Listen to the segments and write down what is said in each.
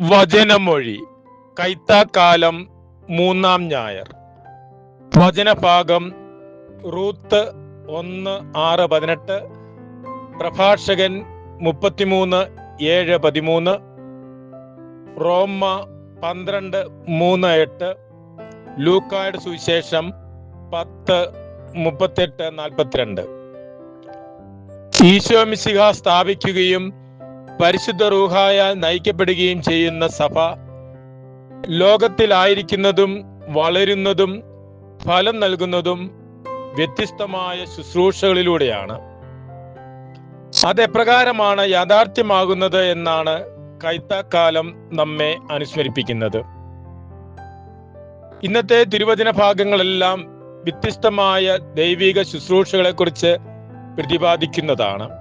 വചനമൊഴി. കൈത്താക്കാലം മൂന്നാം ഞായർ. വചനഭാഗം റൂത്ത് ഒന്ന് ആറ് പതിനെട്ട് പ്രഭാഷകൻ മുപ്പത്തിമൂന്ന് ഏഴ് പതിമൂന്ന് റോമ പന്ത്രണ്ട് മൂന്ന് എട്ട് ലൂക്കായുടെ സുവിശേഷം പത്ത് മുപ്പത്തെട്ട് നാൽപ്പത്തിരണ്ട്. ഈശോ മിശിഹ സ്ഥാപിക്കുകയും പരിശുദ്ധ റൂഹായാൽ നയിക്കപ്പെടുകയും ചെയ്യുന്ന സഭ ലോകത്തിലായിരിക്കുന്നതും വളരുന്നതും ഫലം നൽകുന്നതും വ്യത്യസ്തമായ ശുശ്രൂഷകളിലൂടെയാണ്. അതെപ്രകാരമാണ് യാഥാർത്ഥ്യമാകുന്നത് എന്നാണ് കൈത്താക്കാലം നമ്മെ അനുസ്മരിപ്പിക്കുന്നത്. ഇന്നത്തെ തിരുവചന ഭാഗങ്ങളെല്ലാം വ്യത്യസ്തമായ ദൈവിക ശുശ്രൂഷകളെക്കുറിച്ച് പ്രതിപാദിക്കുന്നതാണ്.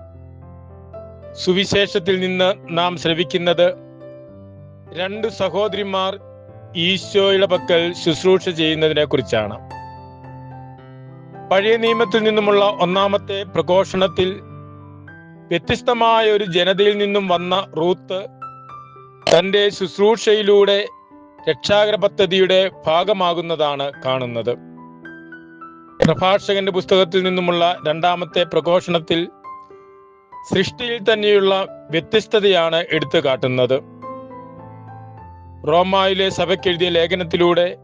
സുവിശേഷത്തിൽ നിന്ന് നാം ശ്രവിക്കുന്നത് രണ്ട് സഹോദരിമാർ ഈശോയുടെ പക്കൽ ശുശ്രൂഷ ചെയ്യുന്നതിനെ കുറിച്ചാണ്. പഴയ നിയമത്തിൽ നിന്നുമുള്ള ഒന്നാമത്തെ പ്രഘോഷണത്തിൽ വ്യത്യസ്തമായ ഒരു ജനതയിൽ നിന്നും വന്ന റൂത്ത് തന്റെ ശുശ്രൂഷയിലൂടെ രക്ഷാകര പദ്ധതിയുടെ ഭാഗമാകുന്നതാണ് കാണുന്നത്. പ്രഭാഷകന്റെ പുസ്തകത്തിൽ നിന്നുമുള്ള രണ്ടാമത്തെ പ്രഘോഷണത്തിൽ സൃഷ്ടിയിൽ തന്നെയുള്ള വ്യത്യസ്തതയാണ് എടുത്തു കാട്ടുന്നത്. റോമായിലെ സഭയ്ക്കെഴുതിയ ലേഖനത്തിലൂടെ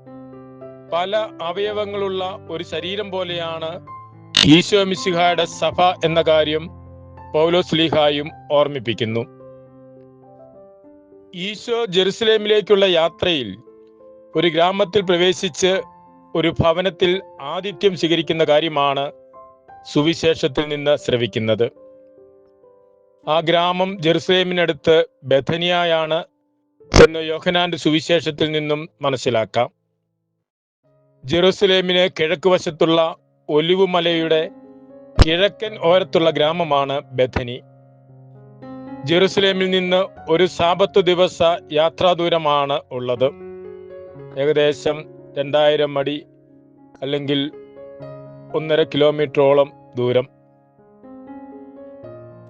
പല അവയവങ്ങളുള്ള ഒരു ശരീരം പോലെയാണ് ഈശോ മിശിഹായുടെ സഭ എന്ന കാര്യം പൗലോസ് ലീഹായും ഓർമ്മിപ്പിക്കുന്നു. ഈശോ ജെറുസലേമിലേക്കുള്ള യാത്രയിൽ ഒരു ഗ്രാമത്തിൽ പ്രവേശിച്ച് ഒരു ഭവനത്തിൽ ആതിഥ്യം സ്വീകരിക്കുന്ന കാര്യമാണ് സുവിശേഷത്തിൽ നിന്ന് ശ്രവിക്കുന്നത്. ആ ഗ്രാമം ജെറുസലേമിനടുത്ത് ബഥനിയായാണ് എന്ന് യോഹനാന്റെ സുവിശേഷത്തിൽ നിന്നും മനസ്സിലാക്കാം. ജെറുസലേമിന് കിഴക്ക് വശത്തുള്ള ഒലിവുമലയുടെ കിഴക്കൻ ഓരത്തുള്ള ഗ്രാമമാണ് ബഥനി. ജെറുസലേമിൽ നിന്ന് ഒരു സാപത്തു ദിവസ യാത്രാദൂരമാണ് ഉള്ളത്. ഏകദേശം രണ്ടായിരം അടി അല്ലെങ്കിൽ ഒന്നര കിലോമീറ്ററോളം ദൂരം.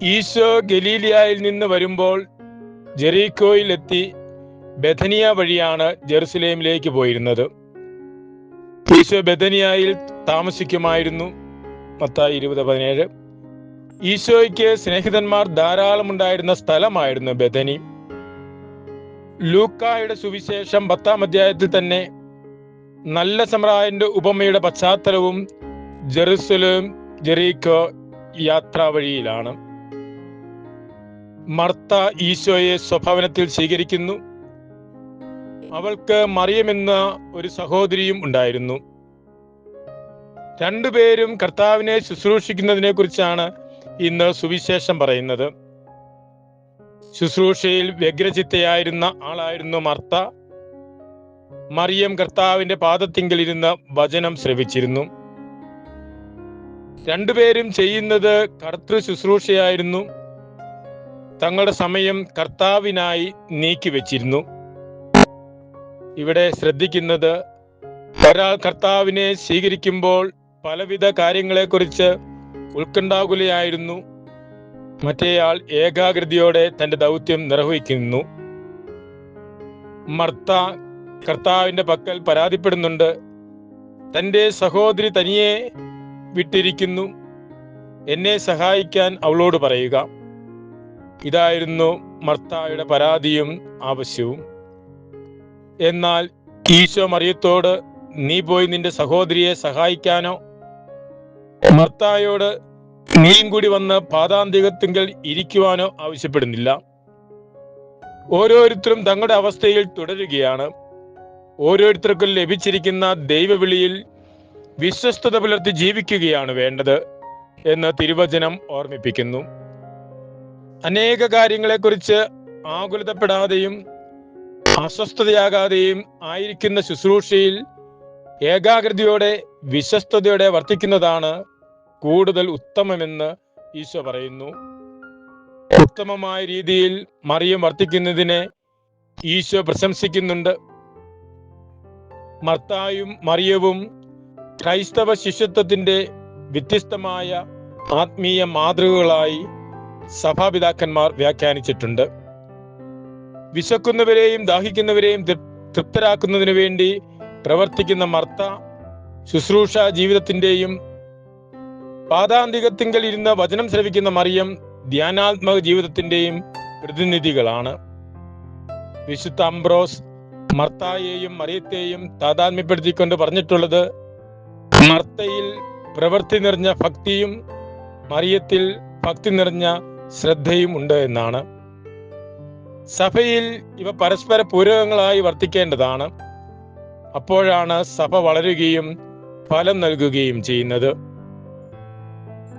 ഈശോ ഗലീലിയായിൽ നിന്ന് വരുമ്പോൾ ജെറീക്കോയിൽ എത്തി ബഥനിയ വഴിയാണ് ജെറുസലേമിലേക്ക് പോയിരുന്നത്. ഈശോ ബഥനിയായിൽ താമസിക്കുമായിരുന്നു. മത്തായി ഇരുപത് പതിനേഴ്. ഈശോയ്ക്ക് സ്നേഹിതന്മാർ ധാരാളം ഉണ്ടായിരുന്ന സ്ഥലമായിരുന്നു ബഥനി. ലൂക്കായുടെ സുവിശേഷം പത്താം അധ്യായത്തിൽ തന്നെ നല്ല സമ്രായന്റെ ഉപമയുടെ പശ്ചാത്തലവും ജെറുസലേം ജെറീക്കോ യാത്രാ വഴിയിലാണ് മർത്ത ഈശോയെ സ്വഭാവനത്തിൽ സ്വീകരിക്കുന്നു. അവൾക്ക് മറിയമെന്ന ഒരു സഹോദരിയും ഉണ്ടായിരുന്നു. രണ്ടുപേരും കർത്താവിനെ ശുശ്രൂഷിക്കുന്നതിനെ കുറിച്ചാണ് ഇന്ന് സുവിശേഷം പറയുന്നത്. ശുശ്രൂഷയിൽ വ്യഗ്രചിത്തയായിരുന്ന ആളായിരുന്നു മർത്ത. മറിയം കർത്താവിന്റെ പാദത്തിങ്കിൽ ഇരുന്ന് വചനം ശ്രവിച്ചിരുന്നു. രണ്ടുപേരും ചെയ്യുന്നത് കർത്തൃ ശുശ്രൂഷയായിരുന്നു തങ്ങളുടെ സമയം കർത്താവിനായി നീക്കി വെച്ചിരുന്നു. ഇവിടെ ശ്രദ്ധിക്കുന്നത് ഒരാൾ കർത്താവിനെ സ്വീകരിക്കുമ്പോൾ പലവിധ കാര്യങ്ങളെക്കുറിച്ച് ഉത്കണ്ഠാകുലയായിരുന്നു. മറ്റേയാൾ ഏകാഗ്രതയോടെ തന്റെ ദൗത്യം നിർവഹിക്കുന്നു. മർത്ത കർത്താവിന്റെ പക്കൽ പരാതിപ്പെടുന്നുണ്ട്. തന്റെ സഹോദരി തനിയെ വിട്ടിരിക്കുന്നു. എന്നെ സഹായിക്കാൻ അവളോട് പറയുക. ഇതായിരുന്നു മർത്തായുടെ പരാതിയും ആവശ്യവും. എന്നാൽ ഈശോ മറിയത്തോട് നീ പോയി നിന്റെ സഹോദരിയെ സഹായിക്കാനോ? മർത്തായോട് നീയും കൂടി വന്ന് പാതാന്തികത്തിങ്കൽ ഇരിക്കുവാനോ ആവശ്യപ്പെടുന്നില്ല. ഓരോരുത്തരും തങ്ങളുടെ അവസ്ഥയിൽ തുടരുകയാണ്. ഓരോരുത്തർക്കും ലഭിച്ചിരിക്കുന്ന ദൈവവിളിയിൽ വിശ്വസ്തത പുലർത്തി ജീവിക്കുകയാണ് വേണ്ടത് എന്ന് തിരുവചനം ഓർമ്മിപ്പിക്കുന്നു. അനേക കാര്യങ്ങളെക്കുറിച്ച് ആകുലതപ്പെടാതെയും അസ്വസ്ഥതയാകാതെയും ആയിരിക്കുന്ന ശുശ്രൂഷയിൽ ഏകാഗ്രതയോടെ വിശ്വസ്തയോടെ വർത്തിക്കുന്നതാണ് കൂടുതൽ ഉത്തമമെന്ന് ഈശോ പറയുന്നു. ഉത്തമമായ രീതിയിൽ മറിയം വർത്തിക്കുന്നതിനെ ഈശോ പ്രശംസിക്കുന്നുണ്ട്. മർത്തായും മറിയവും ക്രൈസ്തവ ശിഷ്യത്വത്തിന്റെ വ്യത്യസ്തമായ ആത്മീയ മാതൃകകളായി സഭാപിതാക്കന്മാർ വ്യാഖ്യാനിച്ചിട്ടുണ്ട്. വിശക്കുന്നവരെയും ദാഹിക്കുന്നവരെയും തൃപ്തരാക്കുന്നതിനു വേണ്ടി പ്രവർത്തിക്കുന്ന മർത്ത ശുശ്രൂഷ ജീവിതത്തിന്റെയും പാതാന്തികത്തിങ്കൽ ഇരുന്ന് വചനം ശ്രവിക്കുന്ന മറിയം ധ്യാനാത്മക ജീവിതത്തിന്റെയും പ്രതിനിധികളാണ്. വിശുദ്ധ അംബ്രോസ് മർത്തായെയും മറിയത്തെയും താതാത്മ്യപ്പെടുത്തിക്കൊണ്ട് പറഞ്ഞിട്ടുള്ളത് മർത്തയിൽ പ്രവൃത്തി നിറഞ്ഞ ഭക്തിയും മറിയത്തിൽ ഭക്തി നിറഞ്ഞ ശ്രദ്ധയും ഉണ്ട് എന്നാണ്. സഭയിൽ ഇവ പരസ്പര പൂരകങ്ങളായി വർത്തിക്കേണ്ടതാണ്. അപ്പോഴാണ് സഭ വളരുകയും ഫലം നൽകുകയും ചെയ്യുന്നത്.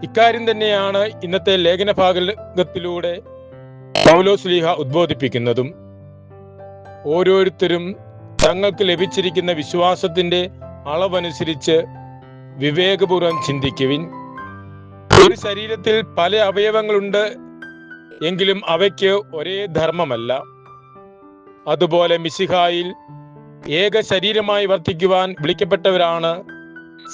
ഇക്കാര്യം തന്നെയാണ് ഇന്നത്തെ ലേഖന ഭാഗത്തിലൂടെ പൗലോസ്ലീഹ ഉദ്ബോധിപ്പിക്കുന്നതും. ഓരോരുത്തരും തങ്ങൾക്ക് ലഭിച്ചിരിക്കുന്ന വിശ്വാസത്തിന്റെ അളവനുസരിച്ച് വിവേകപൂർവം ചിന്തിക്കുവിൻ. ഒരു ശരീരത്തിൽ പല അവയവങ്ങളുണ്ട് എങ്കിലും അവയ്ക്ക് ഒരേ ധർമ്മമല്ല. അതുപോലെ മിശിഹായിൽ ഏക ശരീരമായി വർത്തിക്കുവാൻ വിളിക്കപ്പെട്ടവരാണ്.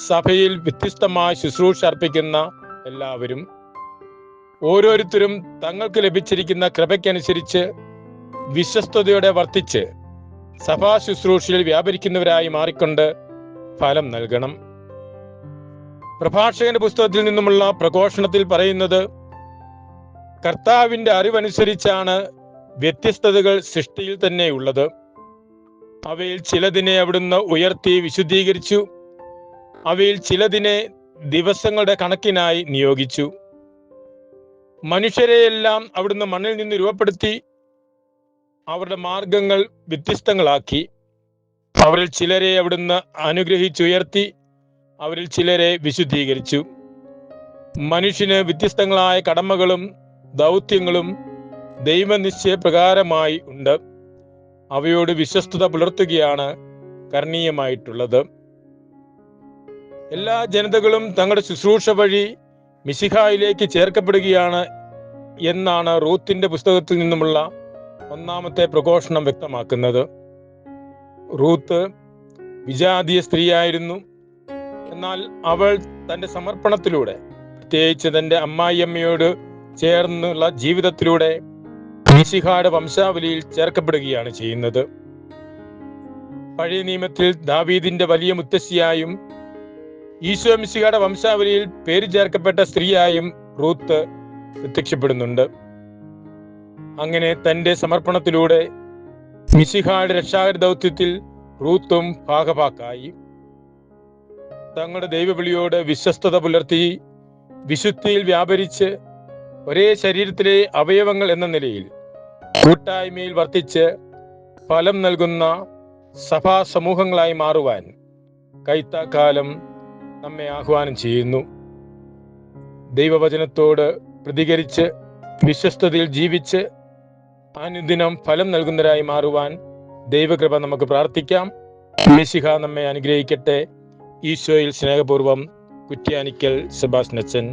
സഭയിൽ വ്യത്യസ്തമായി ശുശ്രൂഷ അർപ്പിക്കുന്ന എല്ലാവരും. ഓരോരുത്തരും തങ്ങൾക്ക് ലഭിച്ചിരിക്കുന്ന കൃപയ്ക്കനുസരിച്ച് വിശ്വസ്തയോടെ വർത്തിച്ച് സഭാ ശുശ്രൂഷയിൽ വ്യാപരിക്കുന്നവരായി മാറിക്കൊണ്ട് ഫലം നൽകണം. പ്രഭാഷകന്റെ പുസ്തകത്തിൽ നിന്നുമുള്ള പ്രഘോഷണത്തിൽ പറയുന്നത് കർത്താവിന്റെ അറിവനുസരിച്ചാണ് വ്യത്യസ്തതകൾ സൃഷ്ടിയിൽ തന്നെ ഉള്ളത്. അവയിൽ ചിലതിനെ അവിടുന്ന് ഉയർത്തി വിശുദ്ധീകരിച്ചു. അവയിൽ ചിലതിനെ ദിവസങ്ങളുടെ കണക്കിനായി നിയോഗിച്ചു. മനുഷ്യരെയെല്ലാം അവിടുന്ന് മണ്ണിൽ നിന്ന് രൂപപ്പെടുത്തി അവരുടെ മാർഗങ്ങൾ വ്യത്യസ്തങ്ങളാക്കി. അവരിൽ ചിലരെ അവിടുന്ന് അനുഗ്രഹിച്ചുയർത്തി അവരിൽ ചിലരെ വിശുദ്ധീകരിച്ചു. മനുഷ്യന് വ്യത്യസ്തങ്ങളായ കടമകളും ദൗത്യങ്ങളും ദൈവനിശ്ചയപ്രകാരമായി ഉണ്ട്. അവയോട് വിശ്വസ്തത പുലർത്തുകയാണ് കരണീയമായിട്ടുള്ളത് എല്ലാ ജനതകളും തങ്ങളുടെ ശുശ്രൂഷ വഴി മിശിഹായിലേക്ക് ചേർക്കപ്പെടുകയാണ് എന്നാണ് റൂത്തിന്റെ പുസ്തകത്തിൽ നിന്നുമുള്ള ഒന്നാമത്തെ പ്രഘോഷണം വ്യക്തമാക്കുന്നത്. റൂത്ത് വിജാതീയ സ്ത്രീയായിരുന്നു. എന്നാൽ അവൾ തന്റെ സമർപ്പണത്തിലൂടെ പ്രത്യേകിച്ച് തന്റെ അമ്മായിയമ്മയോട് ചേർന്നുള്ള ജീവിതത്തിലൂടെ മിശിഹായുടെ വംശാവലിയിൽ ചേർക്കപ്പെടുകയാണ് ചെയ്യുന്നത്. പഴയ നിയമത്തിൽ ദാവീദിന്റെ വലിയ മുത്തശ്ശിയായും ഈശോ മിശിഹായുടെ വംശാവലിയിൽ പേര് ചേർക്കപ്പെട്ട സ്ത്രീയായും റൂത്ത് പ്രത്യക്ഷപ്പെടുന്നുണ്ട്. അങ്ങനെ തന്റെ സമർപ്പണത്തിലൂടെ മിശിഹായുടെ രക്ഷാകര ദൗത്യത്തിൽ റൂത്തും ഭാഗഭാക്കായി തങ്ങളുടെ ദൈവവിളിയോട് വിശ്വസ്തത പുലർത്തി വിശുദ്ധിയിൽ വ്യാപരിച്ച് ഒരേ ശരീരത്തിലെ അവയവങ്ങൾ എന്ന നിലയിൽ കൂട്ടായ്മയിൽ വർത്തിച്ച് ഫലം നൽകുന്ന സഭാ സമൂഹങ്ങളായി മാറുവാൻ കൈത്താക്കാലം നമ്മെ ആഹ്വാനം ചെയ്യുന്നു. ദൈവവചനത്തോട് പ്രതികരിച്ച് വിശ്വസ്തതയിൽ ജീവിച്ച് അനുദിനം ഫലം നൽകുന്നവരായി മാറുവാൻ ദൈവകൃപ നമുക്ക് പ്രാർത്ഥിക്കാം. മിശിഹ നമ്മെ അനുഗ്രഹിക്കട്ടെ. ഈശോയിൽ സ്നേഹപൂർവം കുറ്റ്യാനിക്കൽ സെബാസ്നച്ചൻ